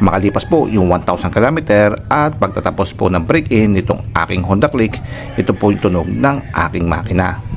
Makalipas po yung 1,000 km at pagtatapos po ng break-in nitong aking Honda Click, ito po yung tunog ng aking makina.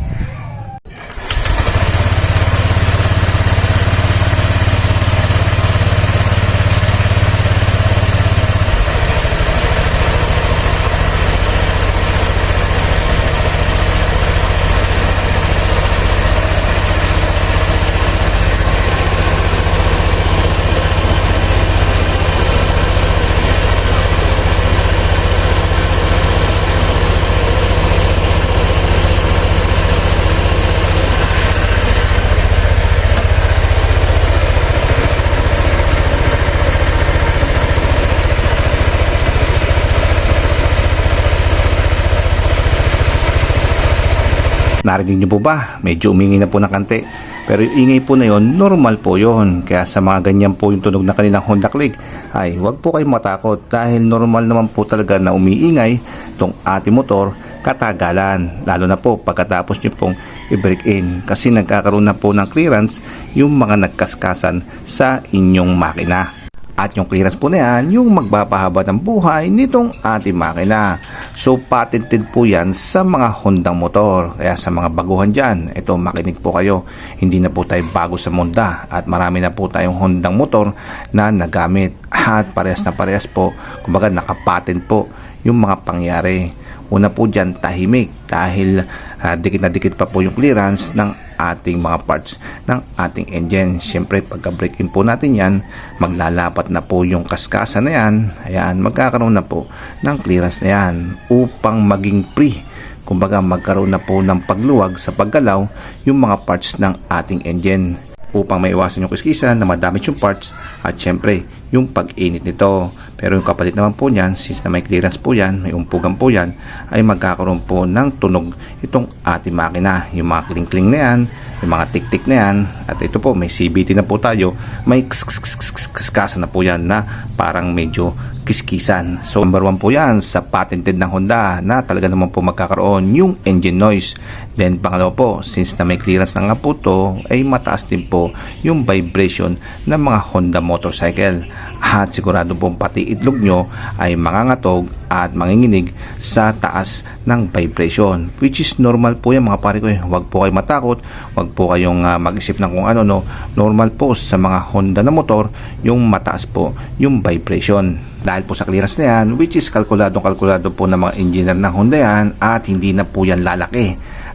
Narinig niyo po ba? Medyo umingi na po ng kante. Pero yung ingay po na yon, normal po yon. Kaya sa mga ganyan po yung tunog na kanilang Honda Click, ay huwag po kayong matakot dahil normal naman po talaga na umiingay itong ating motor katagalan. Lalo na po pagkatapos nyo pong i-break in kasi nagkakaroon na po ng clearance yung mga nagkaskasan sa inyong makina. At yung clearance po na yan, yung magpapahaba ng buhay nitong ating makina. So patented po yan sa mga Hondang motor. Kaya sa mga baguhan dyan, ito makinig po kayo. Hindi na po tayo bago sa Honda at marami na po tayong Hondang motor na nagamit. At parehas na parehas po, kumbaga nakapatent po yung mga pangyari. Una po dyan, tahimik dahil ah, dikit na dikit pa po yung clearance ng ating mga parts ng ating engine. Siyempre, pagka break in po natin yan, maglalapat na po yung kaskasan na yan. Ayan, magkakaroon na po ng clearance na yan upang maging free. Kumbaga, magkaroon na po ng pagluwag sa paggalaw yung mga parts ng ating engine upang maiwasan yung kiskisan na madamage yung parts at syempre yung pag-init nito. Pero yung kapalit naman po niyan, since na may clearance po yan, may umpugan po yan, ay magkakaroon po ng tunog itong ating makina. Yung mga kling-kling na yan, yung mga tik-tik na yan, at ito po, may CBT na po tayo, may kiskasa na po yan na parang medyo kiskisan. So number one po yan sa patented ng Honda na talaga naman po magkakaroon yung engine noise. Then pangalawa po, since na may clearance na nga po to, ay mataas din po yung vibration ng mga Honda motorcycle. At sigurado po pati itlog nyo ay mangangatog at manginginig sa taas ng vibration. Which is normal po yan mga pare ko. eh. Huwag po kayo matakot, huwag po kayong ah, mag-isip ng kung ano no. Normal po sa mga Honda na motor yung mataas po yung vibration. Dahil po sa clearance na yan, which is kalkuladong kalkulado po ng mga engineer ng Honda yan at hindi na po yan lalaki.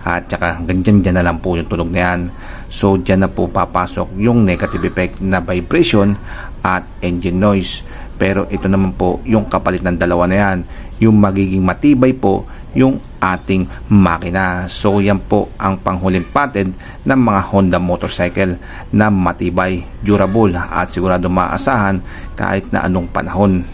At saka ganyan dyan na lang po yung tunog na yan. So dyan na po papasok yung negative effect na vibration at engine noise. Pero ito naman po yung kapalit ng dalawa na yan. Yung magiging matibay po yung ating makina. So yan po ang panghuling patent ng mga Honda motorcycle na matibay, durable at sigurado maasahan kahit na anong panahon.